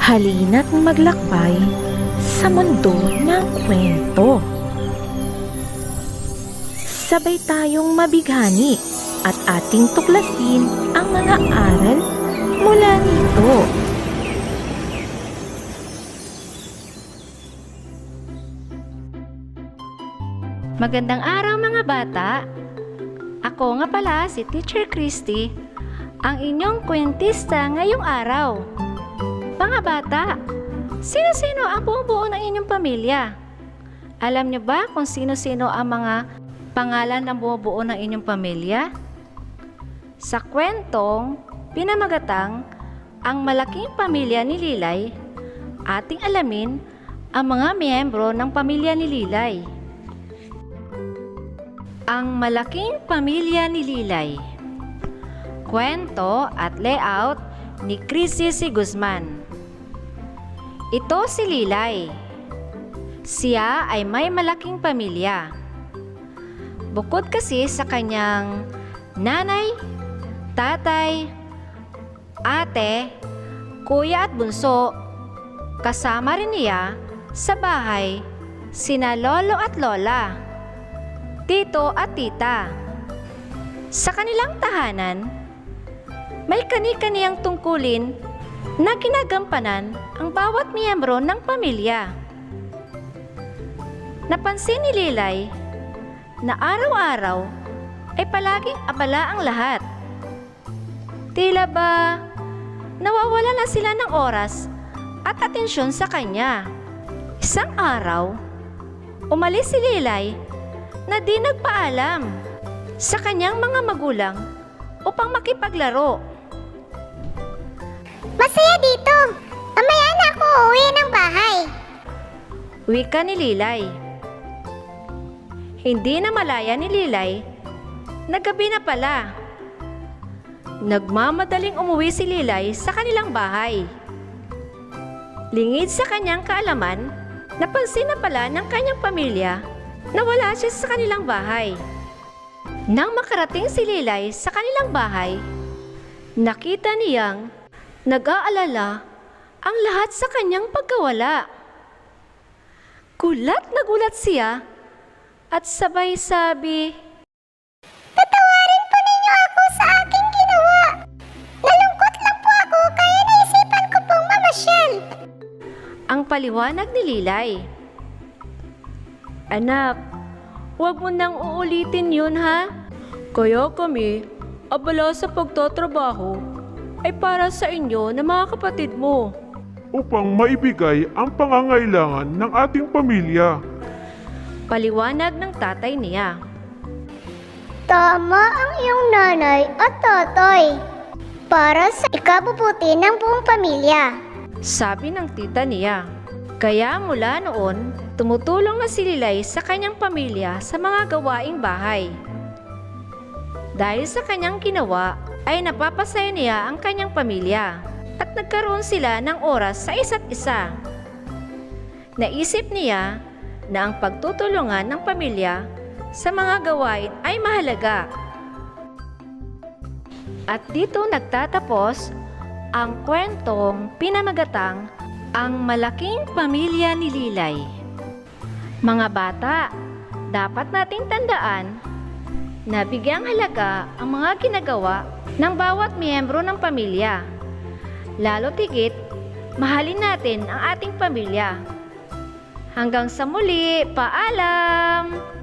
Halina't maglakbay sa mundo ng kwento. Sabay tayong mabighani at ating tuklasin ang mga aral mula nito. Magandang araw mga bata! Ako nga pala si Teacher Christy, ang inyong kwentista ngayong araw. Mga bata, sino-sino ang bumubuo ng inyong pamilya? Alam niyo ba kung sino-sino ang mga pangalan ng bumubuo ng inyong pamilya? Sa kwentong pinamagatang ang malaking pamilya ni Lilay, ating alamin ang mga miyembro ng pamilya ni Lilay. Ang malaking pamilya ni Lilay. Kwento at layout ni Chrissy C. Guzman. Ito si Lilay. Siya ay may malaking pamilya. Bukod kasi sa kanyang nanay, tatay, ate, kuya at bunso, kasama rin niya sa bahay sina lolo at lola tito at tita. Sa kanilang tahanan, may kani-kaniyang tungkulin na ginagampanan ang bawat miyembro ng pamilya. Napansin ni Lilay na araw-araw ay palaging abala ang lahat. Tila ba nawawala na sila ng oras at atensyon sa kanya. Isang araw, umalis si Lilay na di nagpaalam sa kanyang mga magulang upang makipaglaro. Wika ni Lilay. Hindi na malaya ni Lilay na gabi na pala. Nagmamadaling umuwi si Lilay sa kanilang bahay. Lingid sa kanyang kaalaman, napansin na pala ng kanyang pamilya na wala siya sa kanilang bahay. Nang makarating si Lilay sa kanilang bahay, nakita niyang nag-aalala ang lahat sa kanyang pagkawala. Gulat na gulat siya at sabay sabi, Tatawarin po ninyo ako sa aking ginawa. Nalungkot lang po ako kaya naisipan ko pong mamasyal. ang paliwanag ni Lilay. Anak, huwag mo nang uulitin yun ha. Kaya kami, abala sa pagtatrabaho, ay para sa inyo na mga kapatid mo. Upang maibigay ang pangangailangan ng ating pamilya. Paliwanag ng tatay niya. Tama ang iyong nanay at tatay. Para sa ikabubuti ng buong pamilya. Sabi ng tita niya. Kaya mula noon, tumutulong na si Lilay sa kanyang pamilya sa mga gawaing bahay. Dahil sa kanyang ginawa, ay napapasaya niya ang kanyang pamilya at nagkaroon sila ng oras sa isa't isa. Naisip niya na ang pagtutulungan ng pamilya sa mga gawain ay mahalaga. At dito nagtatapos ang kwentong pinamagatang ang malaking pamilya ni Lilay. Mga bata, dapat nating tandaan na bigyang halaga ang mga ginagawa ng bawat miyembro ng pamilya. Lalo tigit, mahalin natin ang ating pamilya. Hanggang sa muli, paalam!